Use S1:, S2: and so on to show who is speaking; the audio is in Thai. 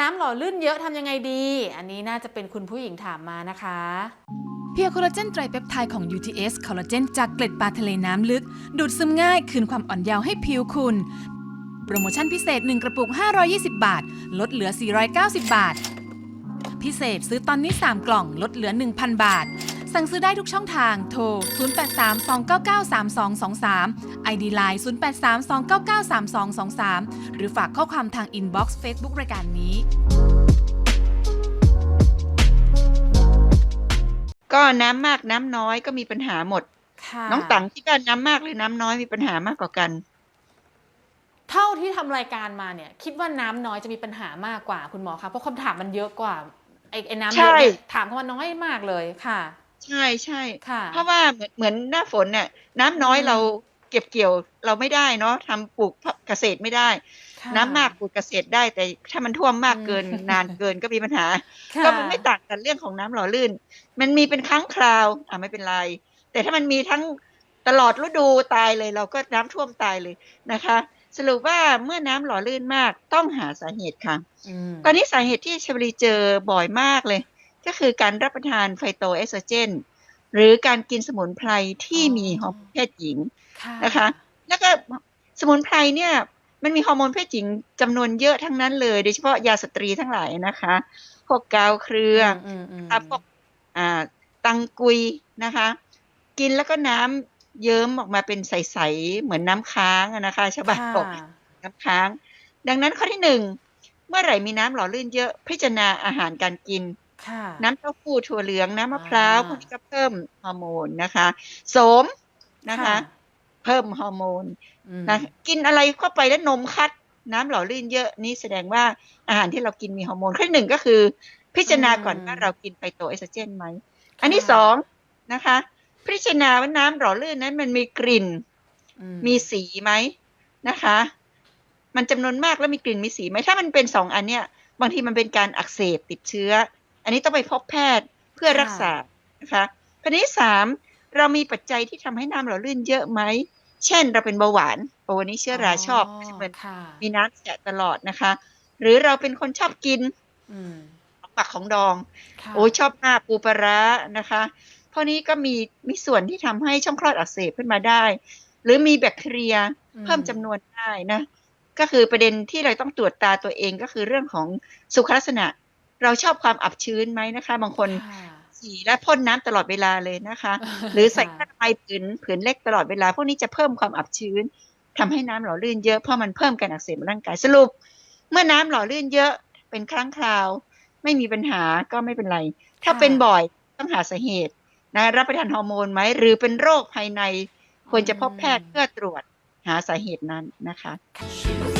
S1: น้ำหล่อลื่นเยอะทำยังไงดี อันนี้น่าจะเป็นคุณผู้หญิงถามมานะคะ
S2: เพียโคลลาเจนไตรเปปไทด์ของ UTS คอลลาเจนจากเกล็ดปลาทะเลน้ำลึก ดูดซึมง่าย คืนความอ่อนเยาว์ให้ผิวคุณ โปรโมชั่นพิเศษ 1 กระปุก 520 บาท ลดเหลือ 490 บาท พิเศษซื้อตอนนี้ 3 กล่อง ลดเหลือ 1,000 บาท สั่งซื้อได้ทุกช่องทาง โทร 0832993223 ID Line 0832993223 หรือฝากข้อความทางอินบ็อกซ์เฟซบุ๊กรายการนี้
S3: ก็น้ำมากน้ำน้อยก็มีปัญหาหมด
S1: ค่ะ
S3: น้องตังคิดว่าน้ำมากหรือน้ำน้อยมีปัญหามากกว่ากัน
S1: เท่าที่ทำรายการมาเนี่ย คิดว่าน้ำน้อยจะมีปัญหามากกว่าคุณหมอคะเพราะคำถามมันเยอะกว่าไอ้ไอ้น้ำเยอะเนี่ย
S3: ใช่
S1: ถามเข้ามาน้อยมากเลยค่ะ
S3: ใช่ใช่
S1: ค่ะ
S3: เพราะว่าเหมือนเหมือนหน้าฝนเนี่ยน้ำน้อย
S1: อืม
S3: เราเก็บเกี่ยวเราไม่ได้เนาะทำปลูกเกษตรไม่ได้
S1: ค่ะ
S3: น้ำมากปลูกเกษตรได้ แต่ถ้ามันท่วมมากเกิน
S1: อืม
S3: นานเกินก็มีปัญหา
S1: ค่ะ
S3: ก็มันไม่ต่างกันเรื่องของน้ำหล่อลื่น มันมีเป็นครั้งคราวอะไม่เป็นไร แต่ถ้ามันมีทั้งตลอดฤดูตายเลย เราก็น้ำท่วมตายเลยนะคะ สรุปว่าเมื่อน้ำหล่อลื่นมากต้องหาสาเหตุค่ะ
S1: อืม
S3: ตอนนี้สาเหตุที่ชบรีเจอบ่อยมากเลย ก็คือการรับประทานไฟโตเอสโตรเจน หรือการกินสมุนไพรที่มีฮอร์โมนเพศหญิง
S1: ค่ะ
S3: นะคะ แล้วก็สมุนไพรเนี่ยมันมีฮอร์โมนเพศหญิงจำนวนเยอะทั้งนั้นเลยโดยเฉพาะยาสตรีทั้งหลายนะคะพวกกาวเครือ
S1: อืมอืม
S3: อะพวกอ่าตังกุยนะคะ กินแล้วก็น้ำเยิ้มออกมาเป็นใสๆเหมือนน้ำค้างอะนะคะชาวบ้านบอก
S1: ค่ะ
S3: น้ำค้าง ดังนั้นข้อที่หนึ่งเมื่อไหร่มีน้ำหล่อลื่นเยอะ พิจารณาอาหารการกิน
S1: ค่ะ
S3: น้ำเต้าหู้ถั่วเหลืองน้ำมะพร้าว
S1: อ่า
S3: พวกนี้ก็เพิ่มฮอร์โมนนะคะโสมนะคะ เพิ่มฮอร์โมน
S1: อืม
S3: นะกินอะไรเข้าไปแล้วนมคัด น้ำหล่อลื่นเยอะนี่แสดงว่าอาหารที่เรากินมีฮอร์โมนข้อที่หนึ่งก็คือ พิจารณาก่อนว่าเรากินไฟโตเอสโตรเจนไหมอันที่สองนะคะ พิจารณาว่าน้ำหล่อลื่นนั้นมันมีกลิ่น
S1: อื
S3: มีสีไหมนะคะ มันจำนวนมากแล้วมีกลิ่นมีสีไหมถ้ามันเป็นสองอันเนี้ยบางทีมันเป็นการอักเสบติดเชื้อ อันนี้ต้องไปพบแพทย์เพื่อรักษานะคะข้อที่สามเรามีปัจจัยที่ทำให้น้ำหล่อลื่นเยอะไหม เช่นเราเป็นเบาหวานโอ้วันนี้เชื้อราชอบเหมือน
S1: ค่ะ
S3: มีน้ำแฉะตลอดนะคะ หรือเราเป็นคนชอบกิน
S1: อืม
S3: ของปักของดอง
S1: ค่ะ
S3: โอ้ยชอบมากปูปลาร้านะคะเพราะนี้ก็มีมีส่วนที่ทำให้ช่องคลอดอักเสบขึ้นมาได้ หรือมีแบคทีเรียเพิ่มจำนวนได้นะ ก็คือประเด็นที่เราต้องตรวจตาตัวเองก็คือเรื่องของสุขลักษณะ เราชอบความอับชื้นไหมนะคะ บางคน
S1: ค่ะ
S3: ฉี่และพ่นน้ำตลอดเวลาเลยนะคะ หรือใส่ผ้าทำไมยผืนผืนเล็กตลอดเวลา พวกนี้จะเพิ่มความอับชื้นทำให้น้ำหล่อลื่นเยอะเพราะมันเพิ่มการอักเสบในร่างกายสรุป เมื่อน้ำหล่อลื่นเยอะเป็นครั้งคราว ไม่มีปัญหาก็ไม่เป็นไร ถ้าเป็นบ่อยต้องหาสาเหตุนะรับประทานฮอร์โมนไหมหรือเป็นโรคภายในควรจะพบแพทย์เพื่อตรวจหาสาเหตุนั้นนะคะ
S1: ค่ะ